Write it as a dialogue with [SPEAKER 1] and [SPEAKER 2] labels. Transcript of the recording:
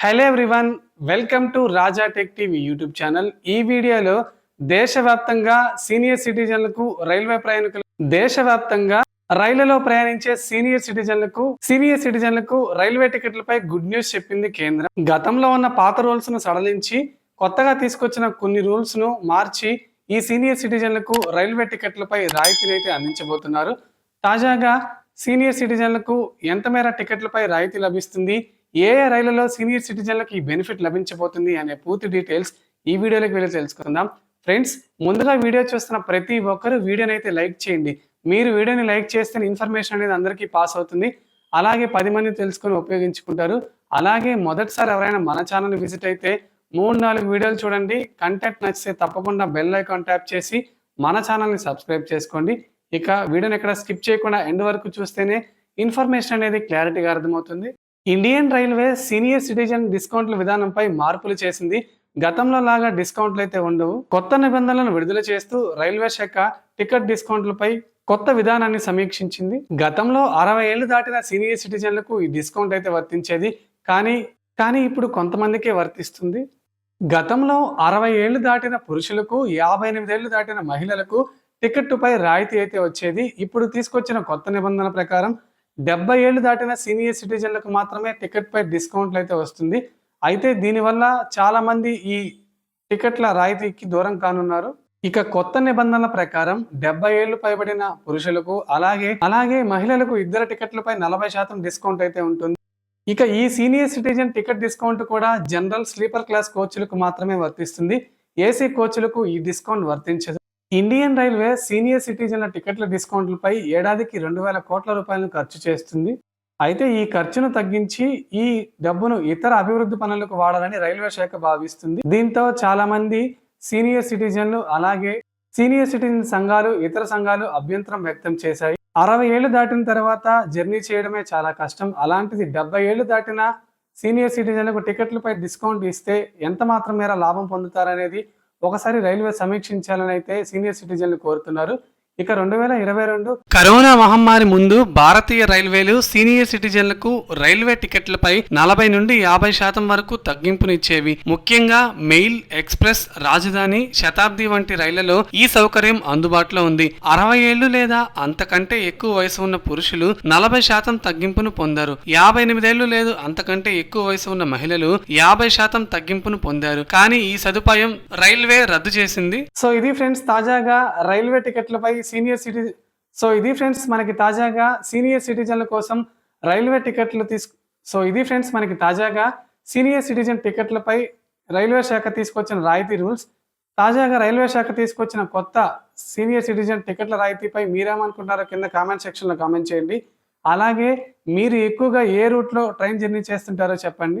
[SPEAKER 1] Hello everyone welcome to Raja tech TV YouTube channel ఈ వీడియోలో దేశవ్యాప్తంగా సీనియర్ సిటిజన్లకు రైల్వే ప్రయాణికులు దేశవ్యాప్తంగా రైళ్ళలో ప్రయాణించే సీనియర్ సిటిజన్లకు సీనియర్ సిటిజన్లకు రైల్వే టికెట్లపై గుడ్ న్యూస్ చెప్పింది కేంద్రం. గతంలో ఉన్న పాత రూల్స్ను సడలించి కొత్తగా తీసుకొచ్చిన కొన్ని రూల్స్ను మార్చి ఈ సీనియర్ సిటిజన్లకు రైల్వే టికెట్లపై రాయితీని అయితే అందించబోతున్నారు. తాజాగా సీనియర్ సిటిజన్లకు ఎంత మేర టికెట్లపై రాయితీ లభిస్తుంది? ఏ రైళ్ళలో సీనియర్ సిటిజన్లకు ఈ బెనిఫిట్ లభించబోతుంది అనే పూర్తి డీటెయిల్స్ ఈ వీడియోలోకి వెళ్ళి తెలుసుకుందాం. ఫ్రెండ్స్ ముందుగా వీడియో చూస్తున్న ప్రతి ఒక్కరు వీడియోని అయితే లైక్ చేయండి. మీరు వీడియోని లైక్ చేస్తే ఇన్ఫర్మేషన్ అనేది అందరికీ పాస్ అవుతుంది. అలాగే పది మంది తెలుసుకొని ఉపయోగించుకుంటారు. అలాగే మొదటిసారి ఎవరైనా మన ఛానల్ విజిట్ అయితే మూడు నాలుగు వీడియోలు చూడండి. కంటెంట్ నచ్చితే తప్పకుండా బెల్ ఐకాన్ ట్యాప్ చేసి మన ఛానల్ని సబ్స్క్రైబ్ చేసుకోండి. ఇక వీడియోని ఎక్కడ స్కిప్ చేయకుండా ఎండ్ వరకు చూస్తేనే ఇన్ఫర్మేషన్ అనేది క్లారిటీగా అర్థమవుతుంది. ఇండియన్ రైల్వే సీనియర్ సిటిజన్ డిస్కౌంట్ల విధానంపై మార్పులు చేసింది. గతంలో లాగా డిస్కౌంట్లు అయితే ఉండవు. కొత్త నిబంధనలను విడుదల చేస్తూ రైల్వే శాఖ టికెట్ డిస్కౌంట్లపై కొత్త విధానాన్ని సమీక్షించింది. గతంలో అరవై ఏళ్ళు దాటిన సీనియర్ సిటిజన్లకు ఈ డిస్కౌంట్ అయితే వర్తించేది. కానీ కానీ ఇప్పుడు కొంతమందికే వర్తిస్తుంది. గతంలో అరవై ఏళ్ళు దాటిన పురుషులకు యాభై ఎనిమిదేళ్ళు దాటిన మహిళలకు టికెట్టుపై రాయితీ అయితే వచ్చేది. ఇప్పుడు తీసుకొచ్చిన కొత్త నిబంధనల ప్రకారం డెబ్బై ఏళ్ళు దాటిన సీనియర్ సిటిజన్లకు మాత్రమే టికెట్పై డిస్కౌంట్లు అయితే వస్తుంది. అయితే దీనివల్ల చాలామంది ఈ టికెట్ల రాయితీకి దూరం కానున్నారు. ఇక కొత్త నిబంధనల ప్రకారం డెబ్బై ఏళ్ళు పైబడిన పురుషులకు అలాగే అలాగే మహిళలకు ఇద్దరు టికెట్లపై నలభై శాతం డిస్కౌంట్ అయితే ఉంటుంది. ఇక ఈ సీనియర్ సిటిజన్ టికెట్ డిస్కౌంట్ కూడా జనరల్ స్లీపర్ క్లాస్ కోచ్లకు మాత్రమే వర్తిస్తుంది. ఏసీ కోచ్లకు ఈ డిస్కౌంట్ వర్తించదు. ఇండియన్ రైల్వే సీనియర్ సిటిజన్ల టికెట్ల డిస్కౌంట్లపై ఏడాదికి రెండు వేల కోట్ల రూపాయలను ఖర్చు చేస్తుంది. అయితే ఈ ఖర్చును తగ్గించి ఈ డబ్బును ఇతర అభివృద్ధి పనులకు వాడాలని రైల్వే శాఖ భావిస్తుంది. దీంతో చాలా మంది సీనియర్ సిటిజన్లు అలాగే సీనియర్ సిటిజన్ సంఘాలు ఇతర సంఘాలు అభ్యంతరం వ్యక్తం చేశాయి. అరవై ఏళ్ళు దాటిన తర్వాత జర్నీ చేయడమే చాలా కష్టం. అలాంటిది డెబ్బై ఏళ్ళు దాటిన సీనియర్ సిటిజన్లకు టికెట్లపై డిస్కౌంట్ ఇస్తే ఎంత మాత్రం మేర లాభం పొందుతారనేది ఒకసారి రైల్వే సమీక్షించాలని అయితే సీనియర్ సిటిజన్లు కోరుతున్నారు. ఇక రెండు వేల ఇరవై రెండు కరోనా మహమ్మారి ముందు భారతీయ రైల్వేలు సీనియర్ సిటిజన్లకు రైల్వే టికెట్లపై నలభై నుండి యాభై శాతం వరకు తగ్గింపునిచ్చేవి. ముఖ్యంగా మెయిల్ ఎక్స్ప్రెస్ రాజధాని శతాబ్ది వంటి రైళ్ళలో ఈ సౌకర్యం అందుబాటులో ఉంది. అరవై ఏళ్ళు లేదా అంతకంటే ఎక్కువ వయసు ఉన్న పురుషులు నలభై శాతం తగ్గింపును పొందారు. యాభై ఎనిమిదేళ్ళు లేదు అంతకంటే ఎక్కువ వయసు ఉన్న మహిళలు యాభై శాతం తగ్గింపును పొందారు. కానీ ఈ సదుపాయం రైల్వే రద్దు చేసింది. సో ఇది ఫ్రెండ్స్ తాజాగా రైల్వే టికెట్లపై సీనియర్ సిటి సో ఇది ఫ్రెండ్స్ మనకి తాజాగా సీనియర్ సిటిజన్ల కోసం రైల్వే టికెట్లు తీసుకు సో ఇది ఫ్రెండ్స్ మనకి తాజాగా సీనియర్ సిటిజన్ టికెట్లపై రైల్వే శాఖ తీసుకొచ్చిన రాయితీ రూల్స్ తాజాగా రైల్వే శాఖ తీసుకొచ్చిన కొత్త సీనియర్ సిటిజన్ టికెట్ల రాయితీపై మీరేమనుకుంటారో కింద కామెంట్ సెక్షన్లో కామెంట్ చేయండి. అలాగే మీరు ఎక్కువగా ఏ రూట్లో ట్రైన్ జర్నీ చేస్తుంటారో చెప్పండి.